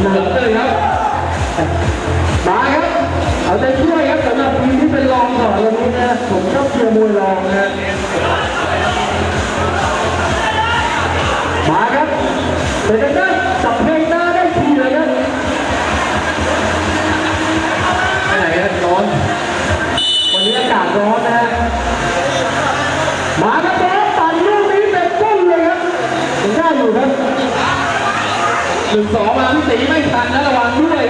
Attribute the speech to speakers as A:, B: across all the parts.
A: หลือเลยครับมาครับเอาใจช่วยครับสำหรับทีมที่เป็นรองก่อนวันนี้นะผมชอบเชียร์มวยรองนะมาครับเดี๋ยวจะจับเพ หนึ่งสองมาพี่ตีไม่ทันนะระวังด้วย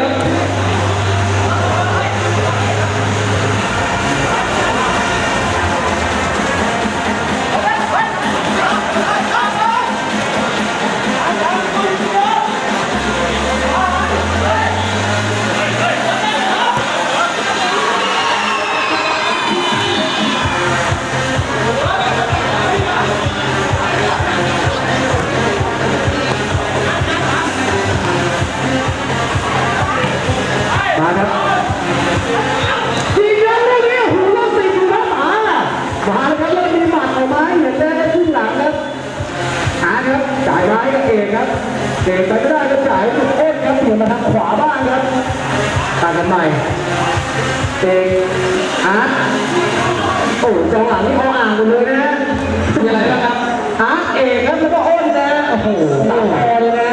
A: อาร์ตเอกครับแล้วก็อ้นนะโอ้โหสามพอเลยนะ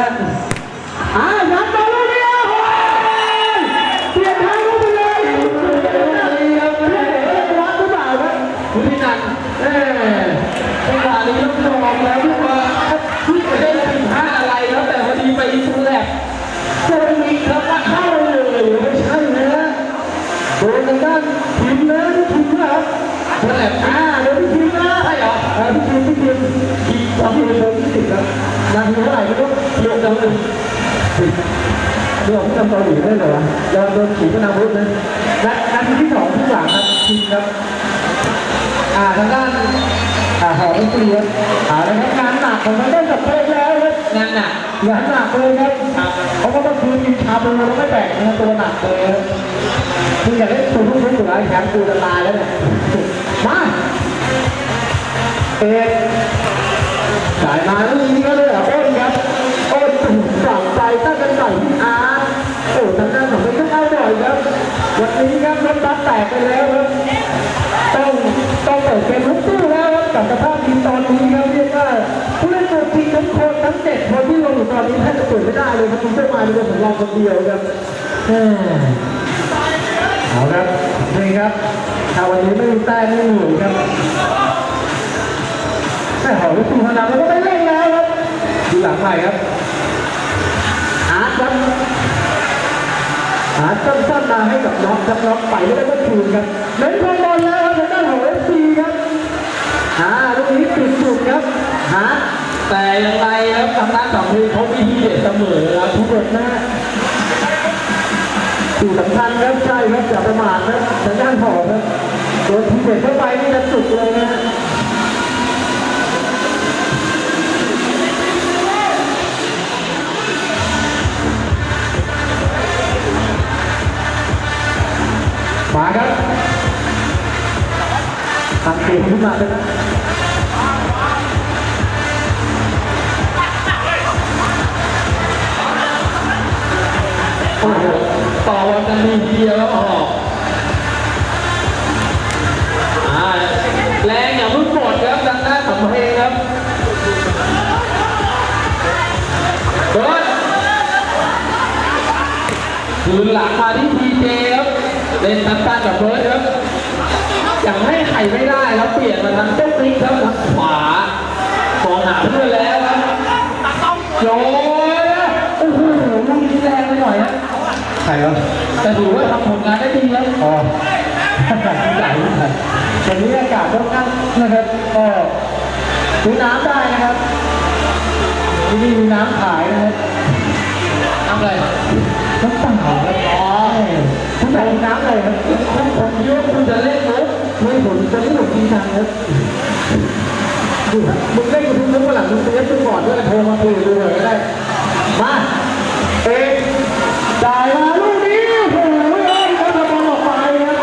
A: อ่ายัดมาลูกเดียวเปลี่ยนทางเข้าไปเลยครับแม่วัดหรือเปล่าครับคุณพี่นันแม่จังหวะนี้ต้องมองแล้วลูกว่าพี่ไม่ได้ผิดพลาดอะไรแล้วแต่พอดีไปอินทูแลบเจอมีครับว่าเข้าเลยไม่ใช่นะโดนทางด้านทีมนะที่ทีมนะครับนั่นแหละอ่า ช่เหรออ่าพี่ทีมพี่ทีมทีมทำทีมโดนที่สิบครับนาทีเท่าไหร่ไม่รู้เยอะจังเลยเรื่องที่ทำเกาหลีได้เหรอเราโดนขีปนาวุธนนะและนาทีที่สองที่หลังครับทีมครับอ่าทางด้านอ่าหอดนตรีครับอ่านะครับงานหนักของทางด้านกับเพลงแล้วครับ
B: งานหนัก
A: งานหนักเลยครับเขาก็ต้องคืนกินชาบูแล้วไม่แบ่งนะตัวหนักเลยครับคุณอยากเล่นตัวลูกทุกตัวไอ้แขนกูจะตายแล้วเนี่ยมา เอกจ่ายมาแล้วนี้ก็เลยอะอ้นครับอ้นถูกสั่งใจตั้งกันใส่ที่อาร์โอ้ทางด้านของไม่ต้องเอาหน่อยครับ วันนี้ครับรถบัสแตกไปแล้วครับต้องต้องเปิดเกมลุกสู้แล้วครับกับสภาพทีมตอนนี้ครับเรียกว่าผู้เล่นตัวจริงทั้งคนทั้งเจ็ดคนที่ลงอยู่ตอนนี้แทบจะเปิดไม่ได้เลยครับคุณเจ้ามาเป็นของเราคนเดียวครับแหม่เอาครับนี่ครับถ้าวันนี้ไม่มีแต้มไม่หนุนครับ แต่หอลุกสู้พลังแล้วก็ไม่เล่นแล้วครับดูหลังใหม่ครับอาร์ตครับอาร์ตสั้นๆมาให้กับน็อกครับน็อกไปแล้วก็คืนครับเล่นพอบอลแล้วครับทางด้านของเอฟซีครับอ่าลูกนี้ปิดจุดครับหา
B: แต่อย่างไรครับทางด้านของทีมเขามีทีเด็ดเสมอครับ
A: ทุกคนนะสิ่งสำคัญครับใช่ครับอย่าประมาทนะทางด้านหอครับโดนทีเด็ดเข้าไปนี่จะจุกเลยนะาครับทำเกมขึ้นมาเป็น
B: โอ้โหต่อวันนทีเดียวแล้วออกแรงอย่าเพิ่งหมดครับทางด้านของเพลงครับเบิดคืนหลังมาที่ทีเจครับ เล่นทางด้านกับเบิร์ดครับยังให้ไข่ไม่ได้แล้วเปลี่ยนมาทางเจ้าติ๊กครับทางขวามองหาเพื่อนแล้วครับโยนนะโอ้โหลูกนี้แรงไปหน่อยนะ
A: ใครวะ
B: แต่ถือว่าทำผลงานได้ดีแล้ว
A: อ๋อใหญ่วันนี้อากาศค่อนข้างนะครับก็ซื้อน้ำได้นะครับที่นี่มีน้ำขายนะครับ
B: ทำอะไร
A: น้ำเปล่าครับอ๋อ คุณอยากกินน้ำอะไรครับ
B: ผมผมคิดว่าคุณจะเล่นมุก
A: ไม่ผมจะไม่หลบกินทางครับดูครับมึงเล่นกับทุกมุกมาหลังมึงเซฟดูก่อนด้วยโทรมาคุยดูหน่อยก็ได้มาเอกจ่ายมาลูกนี้โอ้โหเอ้ยเขาทำบอลออกไปครับ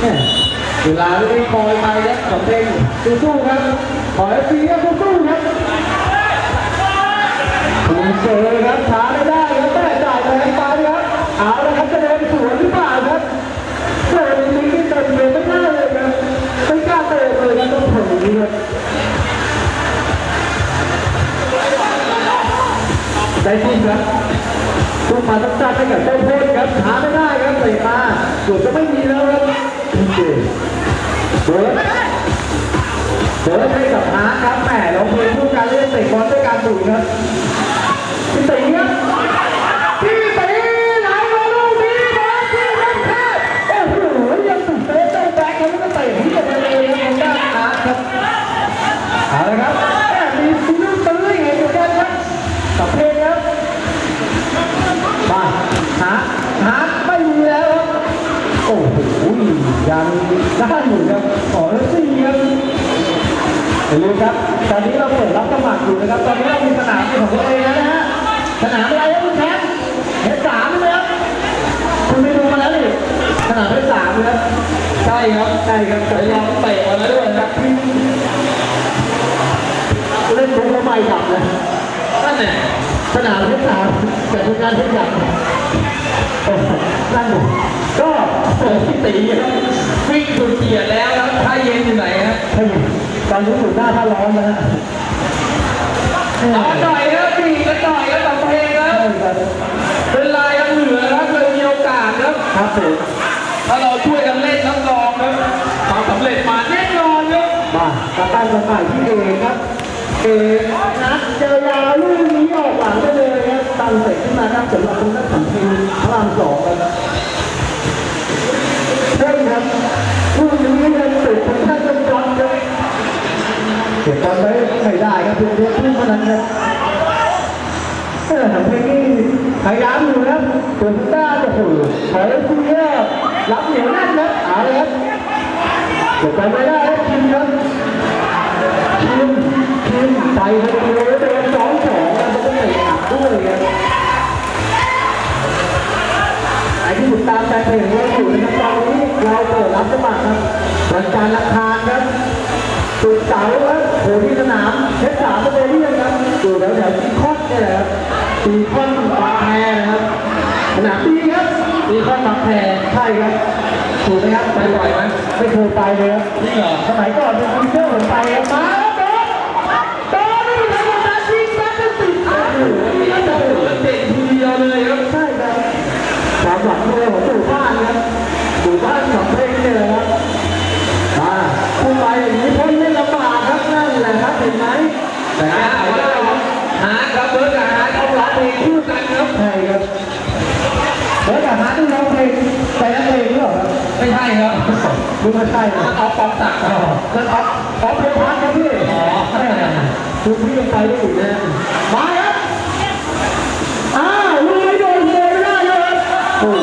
A: แม่ เวลาไม่ได้คอยไปนะกับเพลงสู้ๆครับขอให้ฟีครับสู้ๆครับคุณเจอครับช้าไม่ได้ครับแม่จ่ายแรงไปครับเอาละครับจะเดินสวนหรือเปล่าครับเดินนี้ที่เต็มเลยไม่ได้เลยครับไม่กล้าเตะเลยนะต้องถึงนี้ครับได้ที่ครับตุ้มมาต้องจัดให้กับเจ้าพ่นครับช้าไม่ได้ครับเตะมาเกือบจะไม่มีแล้วครับ คุณเจเบิร์ดเบิร์ดให้กับอาร์ดครับแหมเราเพลงคู่การเล่นเตะบอลด้วยการดุครับ ขยับเล
B: ย
A: นั่
B: นแหละ
A: สนามเฮดสามแต่เป็นงานเฮดดับโอ้โหนั่นก็
B: เปิดที่ตีครับวิ่งสุดเกียร์แล้วครับถ้าเย็นอยู่ไหนฮะ
A: เฮ้ยตอนนี้อยู่หน้าท่าร้อนนะฮะ
B: เอาหน่อยครับดีกันหน่อยครับกับเพลงครับ
A: ใช่ครับ
B: เป็นลายยังเหลือครับเลยมีโอกาสครับ
A: ครับผม
B: ถ้าเราช่วยกันเล่นรับรองครับความสำเร็จมาแน่นอนครับ
A: มาตาตั้งกันใหม่ที่เองครับ เอนัดเจอยาวลูกนี้ออกหลังไปเลยครับตั้งเสร็จขึ้นมาครับสำหรับคุณนักสัมพันธ์พระรามสองครับเช่นครับลูกนี้ยังติดของท่านจนจอนครับเก็บบอลไว้ไม่ได้ครับเพียงเพียงขึ้นเท่านั้นครับเออทำเพลงนี้พยายามอยู่นะครับส่วนต้าโอ้โหขอให้คุณเยอะรับเหนียวแน่นครับเอาเลยครับเก็บไปไม่ได้ครับทีมครับ ทีมใส่ไปเลยเดินสองสองแล้วมันก็เตะอัดด้วยครับไอ้ที่ติดตามใจเพลงเราอยู่นะตอนนี้เราเปิดรับสมัครครับวันจันทร์อังคาครับสุดเสาร์ครับโผล่ที่สนามเพชรสามสเตเดียมครับอยู่แถวแถวซีคอนนี่แหละครับซีคอนบางแพนะครับสนามดีครับ
B: มีข้อบางแพ
A: ใช่ครับถูกไหมครับ
B: ไปบ่อยไหม
A: ไม่เคยไปเลยครับ
B: จริงเหรอ
A: สมัยก่อนเป็นคอมพิวเตอร์ผมไปครับ
B: คู่
A: กันครับใช่ครับแล้วแต่หาที่ร้องเพลงไปนักเลงหรือเปล่าครับ
B: ไม่ใช่ครับ
A: ดูไม่ใช่
B: หา
A: นะ
B: เอาปองตักครับ
A: แล้วออฟออฟเพลงพักครับพี่
B: อ๋อ
A: คุณพี่ยังไปได้อีกนะมาครับอ้าวลุยโดนเลยไม่ได้เลยโอ้ย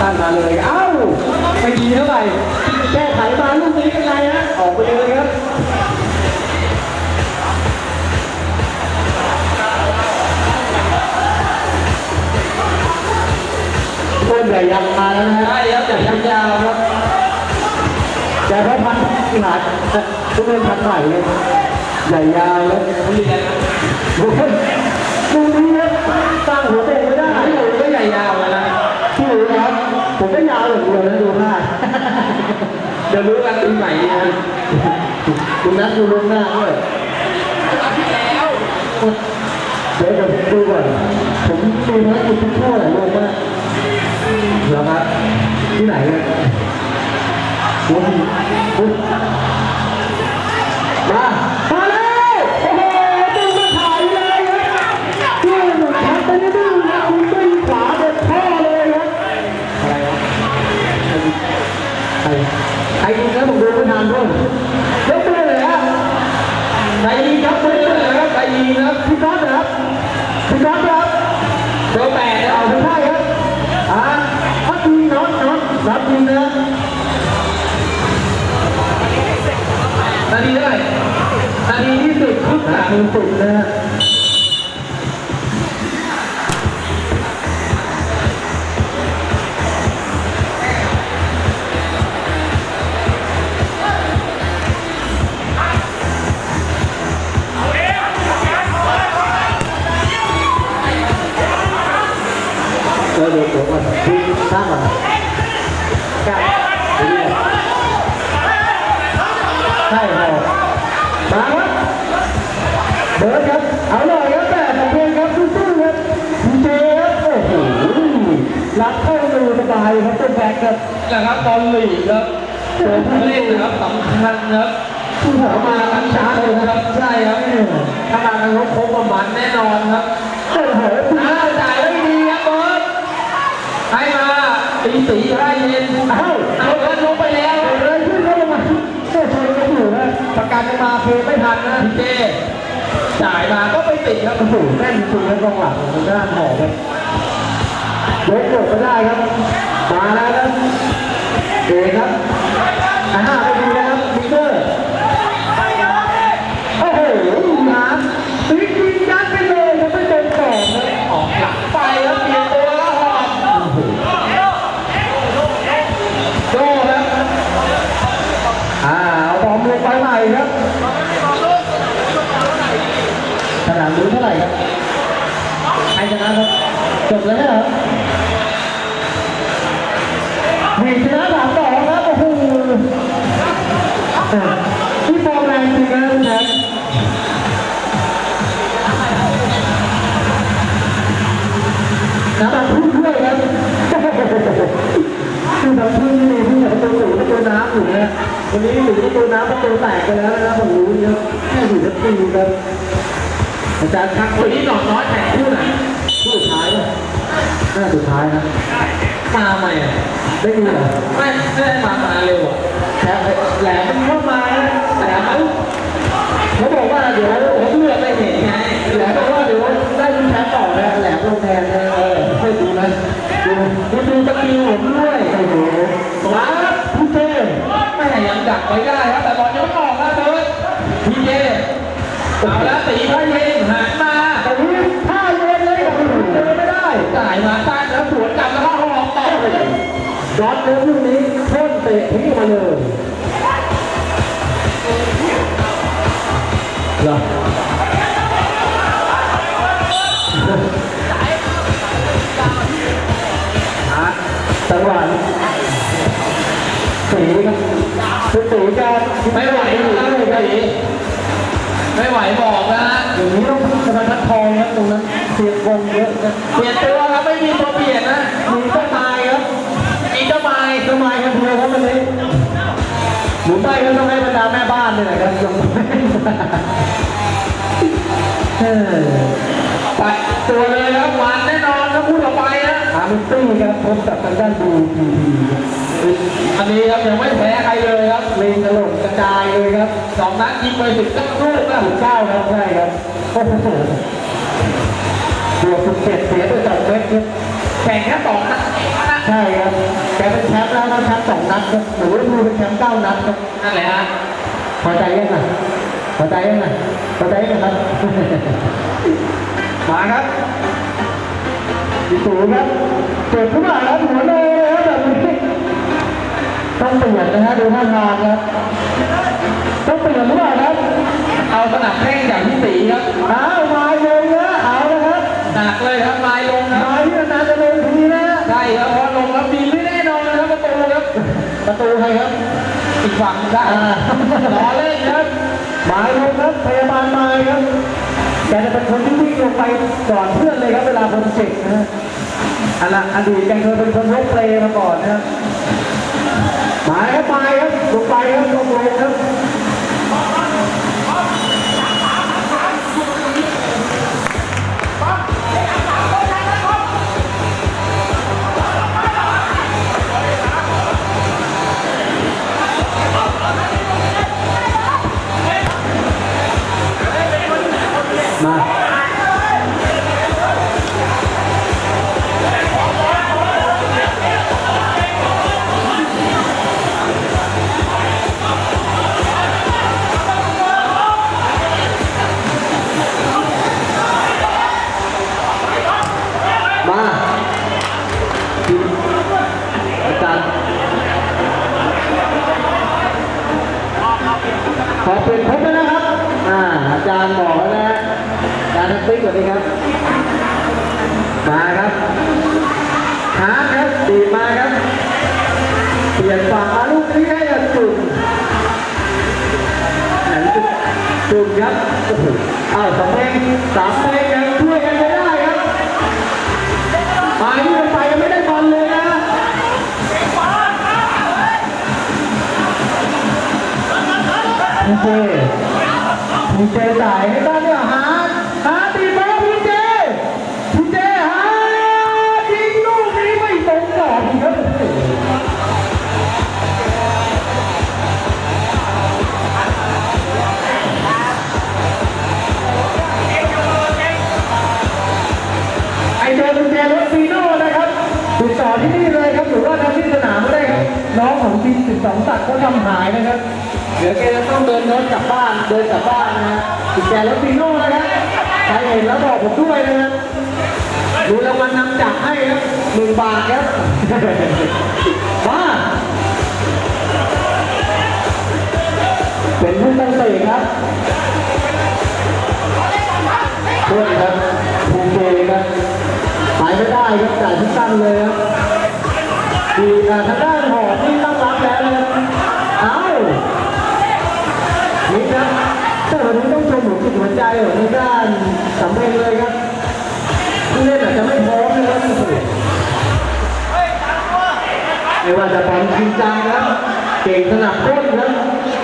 A: ตั้งตั้นมาเลย เอ้าไม่ดีเท่าไหร่ แก้ไขมาลูกนี้เป็นไงฮะ ออกไปเลยครับต้นใหญ่ยังมาแล้วนะฮะ
B: ใช่ครับอย่างยาวๆครับ
A: ใหญ่พราะพันขนาดทุกเรื่องพันใหม่เลยใหญ่ยาวแล้ว
B: เรียนนะ
A: ดูดูนี้ครับสร้งหัวเตะไม่ได้
B: หนูก็ใหญ่ยาวแล้วนะ
A: พี่หนูครับ ผมก็ยาวอย่างเดียวนะดูหน้า
B: เดี๋ยวรู้กันปีใหม่ดีนะ
A: คุณนัทดูลงหน้าด้วยเดี๋ยวเดี๋ยวผมดูก่อนผมมีภารกิจทุกข้อหลายโลกมากเหรอครับที่ไหนเนี่ยโอ้โหโหมามาแล้วโอ้โหดึงมาถ่ายเลยครับดื้อหนึ่งแคปไปนิดนึง ครใครยิงแล้วผมดูไม่ทันด้วยยกมือเลยครับใครยิงครับมือเลยครับใครยิงครับพี่ก๊อตครับพี่ก๊อตครับ
B: เบอร์แปด
A: เอาไม่ใช่ครับอ่าพัดดีน็อตน็อตน็อตดีนะ
B: นาทีเท่าไหร่นาทีที่สิบครึ่งห
A: นา
B: ลัง
A: ทีสุดนะ ข้ามก่อนข้ามใช่ครับมาครับเบิร์ดครับ เอาหน่อยครับแต่สองเพลงครับสู้ๆครับดีเจครับโอ้โหรับเข้ามือสบายครับเจ้าแบกครับ
B: นะครับตอนหลีกครับตัวผู้เล่นนะครับสำคัญครับ
A: ผู้หัวมากันช้าเลยนะ
B: ครับใช่ครับถ้ามากันครบครบประมาณแน่นอนครับ
A: โอ้โห
B: อ้าวจ่ายไม่ดีครับเบิร์ดให้มา ตีสีให้เย็น
A: เอ้า
B: เอาเบิร์ดลงไปแล้ว
A: เกิดอขึ้นแล้วลงมาแค่ชนกันอยู่นะประกันจะมาเพลไม่ทันนะ
B: พี่เจจ่ายมาก็ไปติดครับ
A: โอ้โหแน่นจริงครับกองหลังทางด้านหอครับยกหลบก็ได้ครับ มาแล้วครับเอกครับอ่าไปดู จบแล้วเหรอวีชนะสามสองครับโอ้โหอะที่ฟอร์มแรงจริงนะคุณแชมป์น้ำมันพุ่งด้วยครับคือน้ำพึ่งนี่ที่ประตูสูงประตูน้ำอยู่นะวันนี้อยู่ประตูน้ำประตูแตกไปแล้วนะครับผมรู้เยอะแค่อยู่ที่ปีครับอาจารย์ทัก
B: วันนี้หนอนน้อยแข่งคู่ไหน
A: คู่สุดท้ายนะน่าสุดท้ายนะ
B: มาใหม่อะ
A: ได้ดีเหรอ
B: ไม่ไม่ได้มามาเร็วอะ
A: แถมแหลมมันเข้ามานะแหลมเขาเขาบอกว่าเดี๋ยว
B: ผมเลือกไปเห็นไง
A: แหลมบอกว่าเดี๋ยวได้ลุ้นแชมป์ต่อนะแหลมลงแทนนะเออให้ดูนะดูดูดูสกิลผมด้วยโอ้โหมาครับพี่เจ
B: แม่ยังดักไว้ได้ครับแต่บอลยังไม่ออกนะเบิร์ดพีเจเอาแล้วตีพระเย็นหันมา
A: แต่นี้ท่าเย็นเลยกับคุณเจอไม่ได้
B: จ่ายมาตั้งแล้วสวนกลับแล้วก็หอกต่อ
A: ดอทเลิฟลูกนี้พ่นเตะทิ้งมาเลยเหรออะจังหวะนี้สีครับคือสีการ
B: ไม่ไหวนะ
A: เลย
B: สีไม่ไหวบอกนะฮะ
A: อย่างนี้ต้องสมาทัดทองครับตรงนั้นเสียงวงเยอะนะ
B: เปลี่ยนตัวครับไม่มีตัวเปลี่ยนนะ
A: มีต้นไม้ครับ
B: มี เจ้าไม้
A: ต้นไม้กันเดียวครับวันนี้หมุนไปก็ต้องให้บรรดาแม่บ้านเลยนะครับยกเออ
B: ไปตัวเลยครับหวานแน่นอนครับพูดต่อไปนะ
A: อามิตี้ครับพบกับทางด้านดูทีวี
B: อันนี้ครับยังไม่แพ้ใครเลยครับ
A: เลงกระโหลกกระจายเลยครับ
B: สองนัดยิงไปสิบเก้าลูกนะ
A: สิบเก้าครับใช่ครับโอ้โหบวกสิบเจ็ดเสียไปสองเม็ด
B: แข่งแค่สองนัด
A: ใช่ครับแกเป็นแชมป์แล้วนะแชมป์สองนัดครับหรือว่าดูเป็นแชมป์เก้านัดครับ
B: นั่นแหละฮะ
A: พอใจยังไงพอใจยังไงพอใจยังไงครับ มาครับพี่ตู่ครับเจ็บหรือเปล่าครับหัวโนเลยครับแบบนี้ต้องเปลี่ยนนะฮะดูท่าทางครับต้องเปลี่ยนหรือเปล่าครับ
B: เอาสนับแข้งอย่างที่สีครับ
A: อ้าวมาลงนะเอาละครับ
B: หนักเลยครับไม้ลงนะ
A: มาที่นานๆจะลงทีนะ
B: ใช่ครับ เพราะลงแล้วมีไม่แน่นอนนะครับประตูครับ
A: ประตูใครครับ
B: อีกฝั่งได้
A: อ่า
B: ล้อเล่นครับ
A: หมายลงครับพยาบาลมาครับแกจะเป็นคนที่วิ่งลงไปก่อนเพื่อนเลยครับเวลาคนเจ็บนะฮะอันละอดีตแกเคยเป็นคนยกเปลมาก่อนนะครับหมายครับมาครับลงไปครับลงลงครับ มาครับหาครับดีมาครับ เปลี่ยนฝั่งมาลูกนี้ให้กับจุ่มไหนจุ่มครับโอ้โหอ้าวสองเพลงสามเพลงยังช่วยกันไม่ได้ครับมาที่มันไปยังไม่ได้บอลเลยนะพีเจพีเจจ่ายให้บ้ ติดต่อที่นี่เลยครับหรือว่าทำที่สนามก็ได้ครับ น้องของทีม12ตัดก็ทำหายนะครับ เดี๋ยวแกจะต้องเดินรถกลับบ้าน เดินกลับบ้านนะฮะติดแกรถฟีโน่นะครับใครเห็นแล้วบอกผมด้วยนะครับดูรางวัลนำจับให้ครับหนึ่งบาทครับมาเป็นผู้ตั้งเตะครับช่วยครับภูเก็ตครับ ไม่ได้ครับจ่ายที่ตั้งเลยครับดีทางด้านหอกที่ตั้งรับแล้วนะครับเอ้านี่ครับแต่วันนี้ต้องชมหัวจิตหัวใจของในด้านสำเร็จเลยครับผู้เล่นอาจจะไม่พร้อมนะครับไม่ว่าจะบอลจริงจังครับเก่งสนับต้นครับ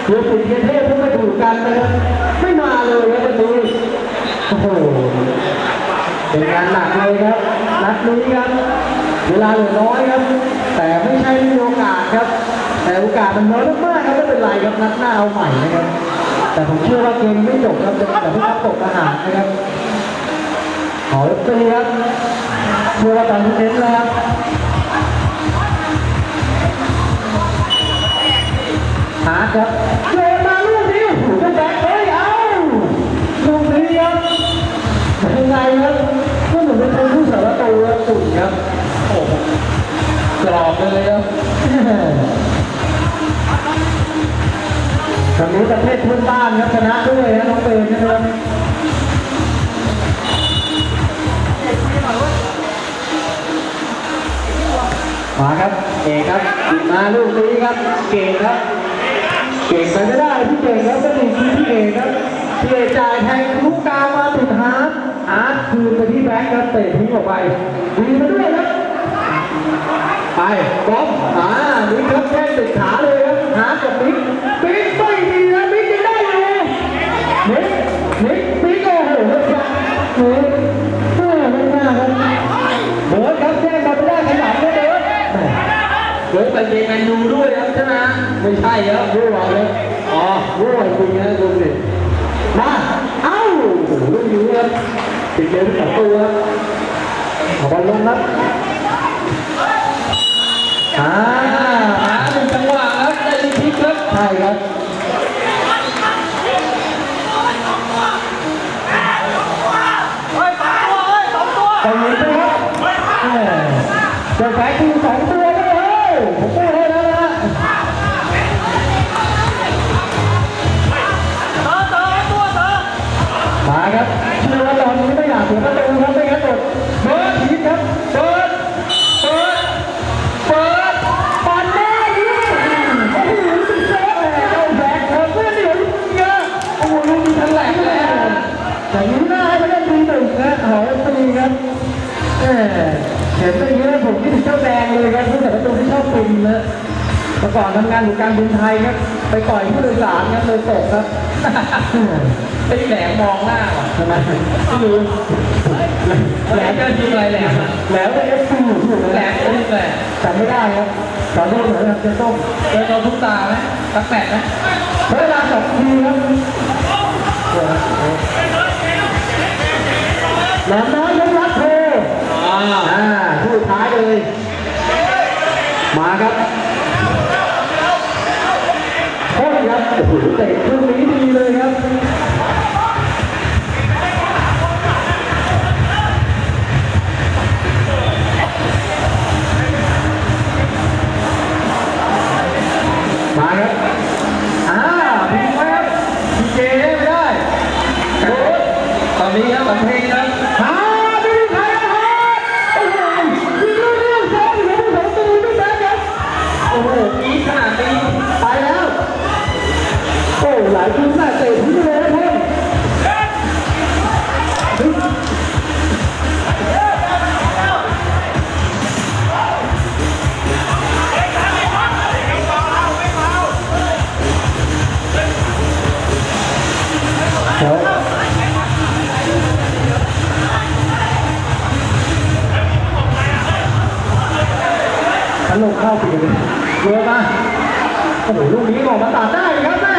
A: ดูสิเทเทพเพิ่งมาถูกกันนะครับไม่มาเลยครับวันนี้โอ้โหเป็นงานหนักเลยครับ นัดนี้ครับ เวลาเหลือน้อยครับ แต่ไม่ใช่ไม่มีโอกาสครับ แต่โอกาสมันน้อยมากๆครับไม่เป็นไรครับนัดหน้าเอาใหม่นะครับ แต่ผมเชื่อว่าเกมไม่จบครับแต่พี่ทัพตกทหารนะครับขอรับตีครับเชื่อว่าตอนนี้เน้นแล้วครับหาครับโยนมาลูกนี้โอ้โหเจ้าแบกเฮ้ยเอาลูกนี้ครับยังไงครับ ตูครับตุ่นครับ
B: โอ้โหกรอบเลยครับ
A: ตอนนี้ประเทศเพื่อนบ้านครับชนะด้วยนะน้องเบนนะครับมาครับเอกครับมาลูกนี้ครับ เก่งครับ เก่งไปไม่ได้พี่เก่งครับเป็นหนึ่งทีพี่เอกครับพี่เอกจ่ายแทงลูกกลางมาติดฮาร์ ดฮาร์ดคืนไปที่แบ็คครับเตะทิ้งออกไปดีมาด้วยครับ ไปบอมอ่าบิ๊กครับแค่ติดขาเลยครับหากับบิ๊กบิ๊กไม่ดีนะบิ๊กยังได้อยู่บิ๊กบิ๊กบิ๊กโอ้โหแล้วจะบิ๊กเออไม่น่าครับเบิร์ดครับแย่งบอลไม่ได้ขยันเลยเบิร์ดแหม่
B: เบิร์ดเป็นเกมแมนยูด้วยครับใช่ไหมไม่ใช่ครับ
A: รั่วเลย
B: อ๋อ
A: รั่วจริงนะดูสิมาเอ้าโอ้โหลูกนี้ครับ ติดเกมสองตัวเอาบอลลงครับอ่า
B: หาหนึ่งจังหวะครับได้ดีพลิกครับ
A: ใช่ครับตรงนี้นะครับเออเจะแฝงทีมสองตัวเลยเฮ้ย อนนี้ไม่อยากเสียประตูครับไม่งั้นหมดเบิร์ดทีมครับเบิร์ดเบิร์ดเบิร์ดปันแน่ยิงโอ้โหสุดยอดเลยเจ้าแบกเธอเพื่อนเดียวเยอะโอ้โหลูกนี้ทันแหลกแล้วอย่างนี้น่าให้มาเล่นทีหนึ่งนะหอยตีครับเออเห็นไปเยอะผมคิดถึงเจ้าแดงเลยครับผู้แต่ประตูที่ชอบปินนะเมื่อก่อนทำงานอยู่การบินไทยครับ ไปต่อยผู้โดยสารครับเลยตกครับ
B: ไอ้แหลมมองหน้าว่ะ
A: ทำไมไม่รู้
B: มจะยิงอะไรแหลมอะ
A: แล้วแต่เอฟซีอยู่อยู่
B: แหล
A: นะ
B: มจะยิงแหลม
A: จำไม่ได้ครับตอนนี้เหมือนกับจะต้อง
B: เจอโดนทุกตาไหมสักแปดไหม
A: ใช้เวลาสองทีครับแหลมน้อยยกรักโท
B: อ่า
A: อ่าผู้ท้ายเลย มาครับโค้ครับโอ้โหเตะลูกนี้ lý đó mà thi đó. เลยเยอะมาโอ้โหลูกนี้ออกมาตัดได้ครับแม่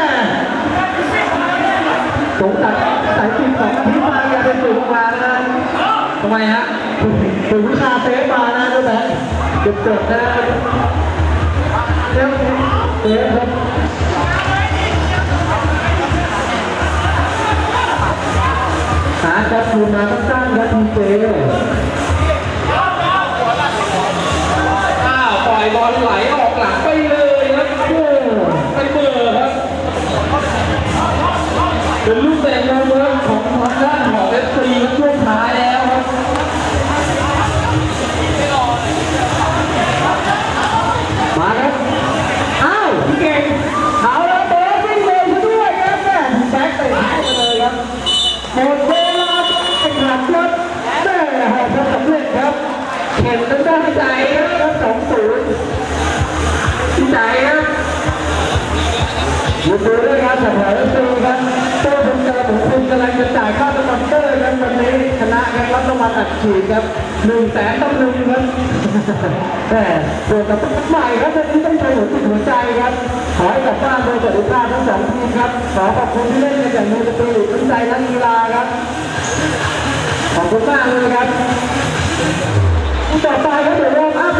A: สงสัยสายติดสองนาทีมาย่าเป็นสูงมานะ
B: ทำไมฮะ
A: ถึงวิชาเซฟมานะเจ้าแบงค์เจ็บเจ็บนะเซฟเซฟครับหาจับคืนมาสั้นๆครับทีเจ
B: อ้าวปล่อยบอลไหลออก หลังไปเลยครับโอ้ไปเบอร์ครับเป็นลูกเตะโมเมอร์ของทางด้านของเอฟซีช่วงท้าย
A: ยินดีด้วยครับสำหรับเอฟซีครับตัวผมเจอผมคุณกำลังจะจ่ายค่าสปอนเซอร์ครับวันนี้ชนะครับรับรางวัลอัดฉีดครับหนึ่งแสนต่องหนึ่งครับแต่ส่วนกับใหม่ครับวันนี้ต้องใช้หัวจิตหัวใจครับขอให้กลับบ้านโดยสวัสดิภาพทั้งสองทีมครับขอขอบคุณที่เล่นกันอย่างมีสปิริตน้ำใจนักกีฬาครับขอบคุณมากเลยครับต่อไปครับเดี๋ยววอร์มอัพ